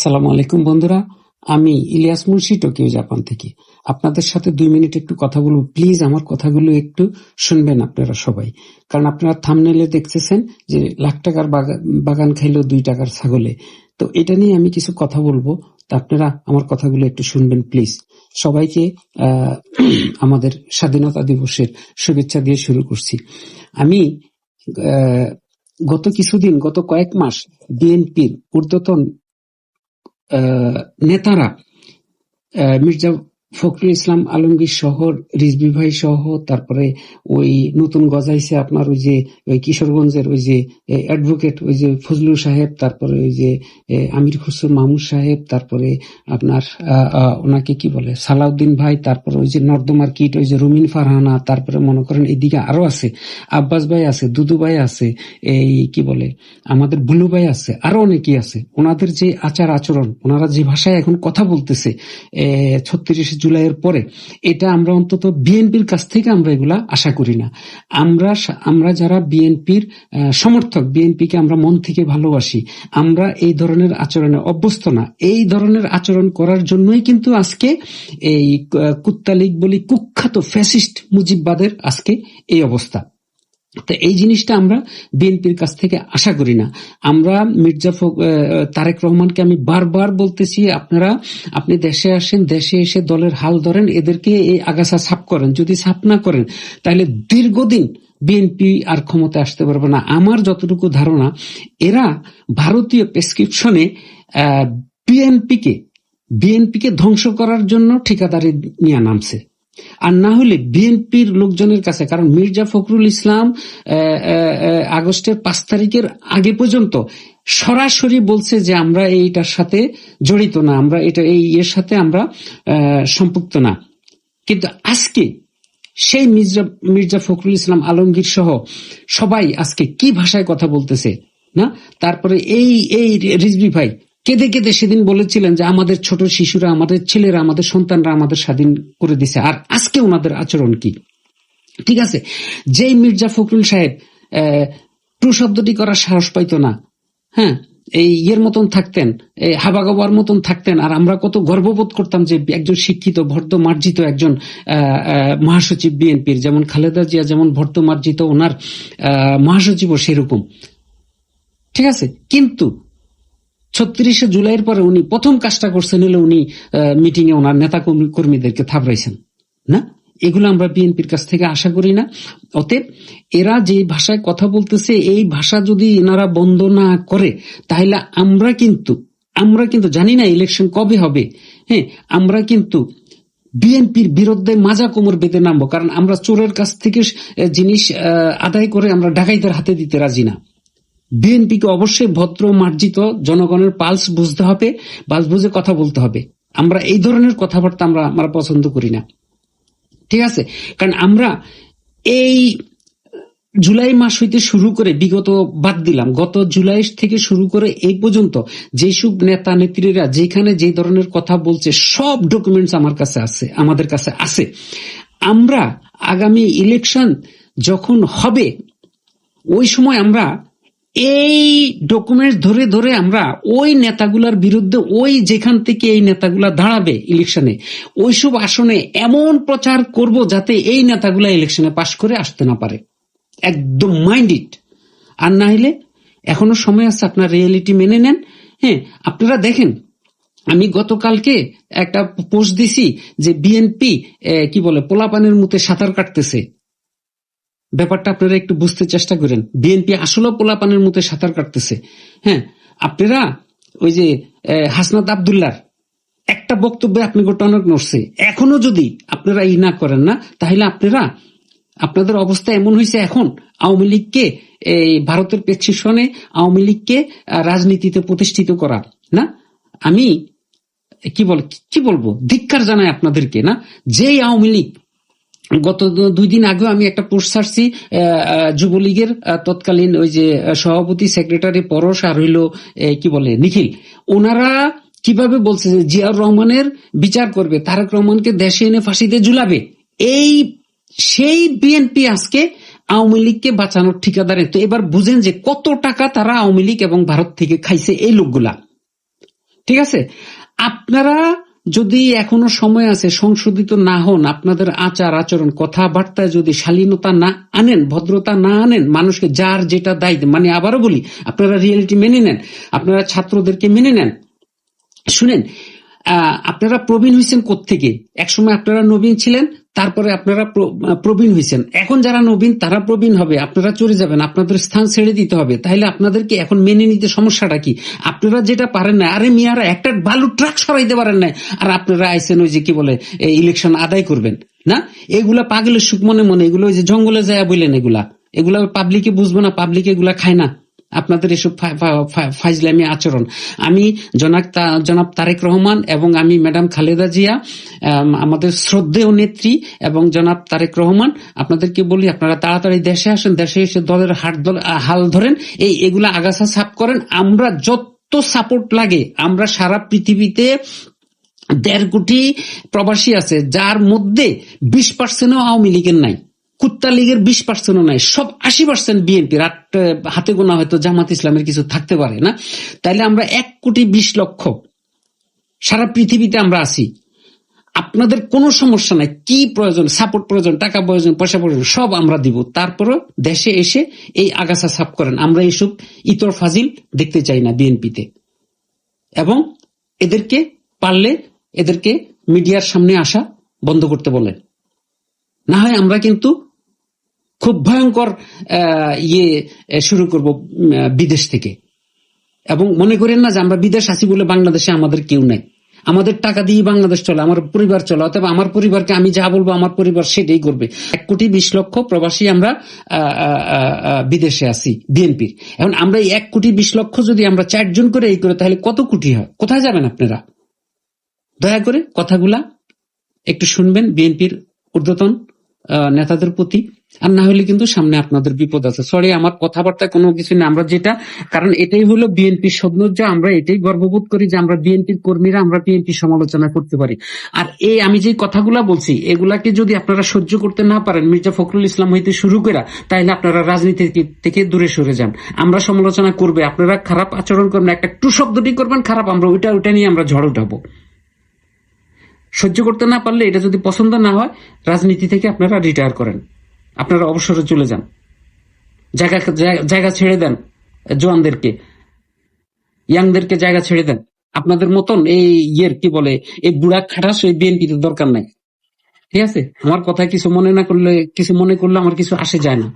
আসসালামু আলাইকুম বন্ধুরা। আমি ইলিয়াস মুন্সি, টোকিও, জাপান থেকে। আপনাদের সাথে দুই মিনিট একটু কথা বলব। প্লিজ আমার কথাগুলো একটু শুনবেন আপনারা সবাই। কারণ আপনারা থামনেলে দেখতেছেন যে লাখ টাকার বাগান খাইলো দুই টাকার ছাগলে। তো এটা নিয়ে আমি কিছু কথা বলব। তা আপনারা আমার কথাগুলো একটু শুনবেন, প্লিজ। সবাইকে আমাদের স্বাধীনতা দিবসের শুভেচ্ছা দিয়ে শুরু করছি। আমি গত কিছুদিন, গত কয়েক মাস বিএনপির ঊর্ধ্বতন আহ, নেতারা আহ, মির্জা ফখরুল ইসলাম আলমগীর শহর রিজভি ভাই সহ, তারপরে ওই নতুন গজাইছে আপনার ওই যে, ওই কিশোরগঞ্জের ওই যে অ্যাডভোকেট ওই যে ফজলুল সাহেব, তারপরে ওই যে আমির খুসরু মাহমুদ সাহেব, তারপরে আপনার ওনাকে কি বলে, সালাউদ্দিন ভাই, তারপরে ওই যে নর্দমার কিট, ওই যে রুমিন ফারহানা, তারপরে মনে করেন এদিকে আরও আছে, আব্বাস ভাই আছে, দুদু ভাই আছে, এই কি বলে, আমাদের বুলু ভাই আছে আরও অনেকেই আছে, ওনাদের যে আচার আচরণ, ওনারা যে ভাষায় এখন কথা বলতেছে ছত্রিশে জুলাইয়ের পরে, এটা আমরা অন্তত বিএনপির কাছ থেকে আমরা এগুলা আশা করি না। আমরা আমরা যারা বিএনপির সমর্থক, বিএনপিকে আমরা মন থেকে ভালোবাসি, আমরা এই ধরনের আচরণে অভ্যস্ত না। এই ধরনের আচরণ করার জন্যই কিন্তু আজকে এই কুত্তালিক বলি কুখ্যাত ফ্যাসিস্ট মুজিববাদের আজকে এই অবস্থা। তো এই জিনিসটা আমরা বিএনপির কাছ থেকে আশা করি না। আমরা মির্জা তারেক রহমানকে আমি বারবার বলতেছি, আপনারা, আপনি দেশে আসেন, দেশে এসে দলের হাল ধরেন, এদেরকে এই আগাছা সাফ করেন। যদি সাফ না করেন, তাহলে দীর্ঘদিন বিএনপি আর ক্ষমতায় আসতে পারবে না। আমার যতটুকু ধারণা, এরা ভারতীয় প্রেসক্রিপশনে বিএনপিকে বিএনপিকে ধ্বংস করার জন্য ঠিকাদারি নিয়ে নামছে। আর না হলে বিএনপির লোকজনের কাছে, কারণ মির্জা ফখরুল ইসলাম আগস্টের পাঁচ তারিখের আগে পর্যন্ত সরাসরি বলছে যে আমরা এইটার সাথে জড়িত না, আমরা এটা, এই এর সাথে আমরা সম্পৃক্ত না। কিন্তু আজকে সেই মির্জা মির্জা ফখরুল ইসলাম আলমগীর সহ সবাই আজকে কি ভাষায় কথা বলতেছে, না? তারপরে এই এই রিজবি ভাই কেঁদে কেঁদে সেদিন বলেছিলেন যে আমাদের ছোট শিশুরা, আমাদের ছেলেরা, আমাদের সন্তানরা আমাদের স্বাধীন করে দিছে। আর আজকে ওনাদের আচরণ কি? ঠিক আছে? যেই মির্জা ফখরুল সাহেব টু শব্দটি করার সাহস পাইতো না হ্যাঁ? এই ইয়ের মতন থাকতেন এই হাবাগাবার মতন থাকতেন, আর আমরা কত গর্ববোধ করতাম যে একজন শিক্ষিত, ভর্ত, মার্জিত একজন মহাসচিব বিএনপির, যেমন খালেদা জিয়া যেমন ভর্ত, মার্জিত, ওনার মহাসচিবও সেরকম। ঠিক আছে? কিন্তু ছত্রিশে জুলাইয়ের পরে উনি প্রথম কাজটা করছেন হলে উনি মিটিং এ ওনার নেতা কর্মীদেরকে থাবড়াইছেন না? এগুলো আমরা বিএনপির কাছ থেকে আশা করি না। অতএব এরা যে ভাষায় কথা বলতেছে, এই ভাষা যদি এনারা বন্ধ না করে, তাহলে আমরা কিন্তু আমরা কিন্তু জানি না ইলেকশন কবে হবে। হ্যাঁ আমরা কিন্তু বিএনপির বিরুদ্ধে মাজা কোমর বেঁধে নামবো, কারণ আমরা চোরের কাছ থেকে জিনিস আদায় করে আমরা ডাকাইতের হাতে দিতে রাজি না। বিএনপিকে অবশ্যই ভদ্র মার্জিত জনগণের পালস বুঝতে হবে, পালস বুঝে কথা বলতে হবে। আমরা এই ধরনের কথাবার্তা আমরা আমরা পছন্দ করি না। ঠিক আছে? কারণ আমরা এই জুলাই মাস হইতে শুরু করে বিগত, বাদ দিলাম, গত জুলাই থেকে শুরু করে এই পর্যন্ত যেসব নেতা নেত্রীরা যেখানে যে ধরনের কথা বলছে, সব ডকুমেন্টস আমার কাছে আছে, আমাদের কাছে আছে। আমরা আগামী ইলেকশন যখন হবে, ওই সময় আমরা এই ডকুমেন্টস ধরে ধরে আমরা ওই নেতাগুলার বিরুদ্ধে, ওই যেখান থেকে এই নেতাগুলা দাঁড়াবে ইলেকশনে ওইসব আসনে এমন প্রচার করব যাতে এই নেতাগুলা ইলেকশনে পাশ করে আসতে না পারে। একদম মাইন্ড ইট আর না হলে এখনও সময় আছে আপনার রিয়েলিটি মেনে নেন। হ্যাঁ আপনারা দেখেন, আমি গতকালকে একটা পোস্ট দিছি যে বিএনপি কি বলে, পোলাপানের মধ্যে সাঁতার কাটতেছে। ব্যাপারটা আপনারা একটু বুঝতে চেষ্টা করেন। বিএনপি আসলে পোলাপানের মধ্যে সাঁতার কাটতেছে। হ্যাঁ আপনারা ওই যে হাসনাত আবদুল্লার একটা বক্তব্যে আপনি টনক নড়ছে। এখনও যদি আপনারা ই না করেন না, তাহলে আপনারা, আপনাদের অবস্থা এমন হয়েছে এখন, আওয়ামী লীগকে এই ভারতের প্রেসক্রিপশনে আওয়ামী লীগকে রাজনীতিতে প্রতিষ্ঠিত করা, না? আমি, কি বল, কি বলব? ধিক্কার জানাই আপনাদেরকে, না? যেই আওয়ামী লীগ গত দুই দিন আগেও আমি একটা পোস্ট ছাড়ছি যুবলীগের তৎকালীন ওই যে সভাপতি সেক্রেটারি পরশ আর হইল কি বলে, নিখিল। ওনারা কীভাবে বলছে যে জিয়াউর রহমানের বিচার করবে, তারেক রহমানকে দেশে এনে ফাঁসিতে ঝুলাবে? এই, সেই বিএনপি আজকে আওয়ামী লীগকে বাঁচানোর ঠিকাদারে। তো এবার বুঝেন যে কত টাকা তারা আওয়ামী লীগ এবং ভারত থেকে খাইছে এই লোকগুলা। ঠিক আছে? আপনারা যদি এখনও সময় আছে, সংশোধিত না হন, আপনাদের আচার, আচরণ, কথাবার্তায় যদি শালীনতা না আনেন, ভদ্রতা না আনেন, মানুষকে যার যেটা দায়িত্ব মানে আবারও বলি, আপনারা রিয়েলিটি মেনে নেন, আপনারা ছাত্রদেরকে মেনে নেন। শুনেন আপনারা প্রবীণ হয়েছেন কোত্থেকে? একসময় আপনারা নবীন ছিলেন, তারপরে আপনারা প্রবীণ হয়েছেন এখন যারা নবীন, তারা প্রবীণ হবে, আপনারা চলে যাবেন, আপনাদের স্থান ছেড়ে দিতে হবে। তাহলে আপনাদেরকে এখন মেনে নিতে সমস্যাটা কি? আপনারা যেটা পারেন না, আরে মিয়ারা, একটা বালু ট্রাক সরাইতে পারেন না আর আপনারা আইসেন ওই যে কি বলে ইলেকশন আদায় করবেন, না? এগুলা পাগলের সুখ মনে মনে, এগুলো ওই যে জঙ্গলে যায় বললেন এগুলা। এগুলা পাবলিকে বুঝব না পাবলিক এগুলা খায় না। আপনাদের এসব ফাইজলামি আচরণ। আমি জনাব তা- জনাব তারেক রহমান এবং আমি ম্যাডাম খালেদা জিয়া আমাদের শ্রদ্ধেয় নেত্রী এবং জনাব তারেক রহমান, আপনাদেরকে বলি, আপনারা তাড়াতাড়ি দেশে আসেন, দেশে এসে দলের হাট হাল ধরেন, এই, এগুলা আগাছা সাফ করেন। আমরা যত সাপোর্ট লাগে, আমরা সারা পৃথিবীতে দেড় কোটি প্রবাসী আছে, যার মধ্যে বিশ পার্সেন্টও আওয়ামী লীগের নাই। কুত্তা লীগের বিশ পার্সেন্টও নাই, সব আশি পার্সেন্ট বিএনপি হাতে গোনা হয়তো জামাত ইসলামের কিছু থাকতে পারে, না? তাইলে আমরা এক কোটি বিশ লক্ষ সারা পৃথিবীতে আমরা আছি। আপনাদের কোনো সমস্যা নাই, কি প্রয়োজন সাপোর্ট প্রয়োজন, টাকা প্রয়োজন, পয়সা প্রয়োজন, সব আমরা দিব। তারপরও দেশে এসে এই আগাছা সাফ করেন। আমরা এইসব ইতর ফাজিল দেখতে চাই না বিএনপিতে। এবং এদেরকে পারলে এদেরকে মিডিয়ার সামনে আসা বন্ধ করতে বলেন। না হয় আমরা কিন্তু খুব ভয়ঙ্কর ইয়ে শুরু করব বিদেশ থেকে। এবং মনে করেন না যে আমরা বিদেশ আসি বলে বাংলাদেশে আমাদের কেউ নাই। আমাদের টাকা দিয়ে বাংলাদেশ চলে, আমার পরিবার চলে, অথবা আমার পরিবারকে আমি যা বলব আমার পরিবার সেটাই করবে। এক কোটি বিশ লক্ষ প্রবাসী আমরা বিদেশে আছি, বিএনপির। এখন আমরা এই এক কোটি বিশ লক্ষ যদি আমরা চারজন করে এই করে, তাহলে কত কোটি হয়? কোথায় যাবেন আপনারা? দয়া করে কথাগুলা একটু শুনবেন, বিএনপির ঊর্ধ্বতন নেতাদের প্রতি। আর না হলে কিন্তু সামনে আপনাদের বিপদ আছে। সরি আমার কথাবার্তায় কোনো কিছু না আমরা যেটা কারণ এটাই হলো বিএনপির সৌন্দর্য আমরা এটাই গর্ববোধ করি যে আমরা বিএনপির কর্মীরা আমরা বিএনপি সমালোচনা করতে পারি। আর এই আমি যে কথাগুলা বলছি, এগুলাকে যদি আপনারা সহ্য করতে না পারেন, মির্জা ফখরুল ইসলাম হইতে শুরু করে তাহলে আপনারা রাজনীতি থেকে দূরে সরে যান। আমরা সমালোচনা করবে, আপনারা খারাপ আচরণ করবেন একটা টু শব্দটি করবেন, খারাপ, আমরা ওইটা ওইটা নিয়ে আমরা ঝড় উঠাবো। সহ্য করতে না পারলে এটা যদি পছন্দ না হয়, রাজনীতি থেকে আপনারা রিটায়ার করেন। আপনারা অবসরে চলে যান। জায়গা জায়গা- ছেড়ে দেন জোয়ানদেরকে ইয়াংদেরকে জায়গা ছেড়ে দেন। আপনাদের মতন এই ইয়ের কি বলে, এই বুড়া খাটাস ওই বিএনপিতে দরকার নাই। ঠিক আছে? আমার কথা কিছু মনে না করলে, কিছু মনে করলে আমার কিছু আসে যায় না।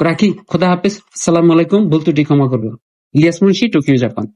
রাখি, খোদা হাফেজ, সালাম আলাইকুম, ভুল ত্রুটি ক্ষমা করব ইলিয়াস মুন্সি, টোকিও, জাপান।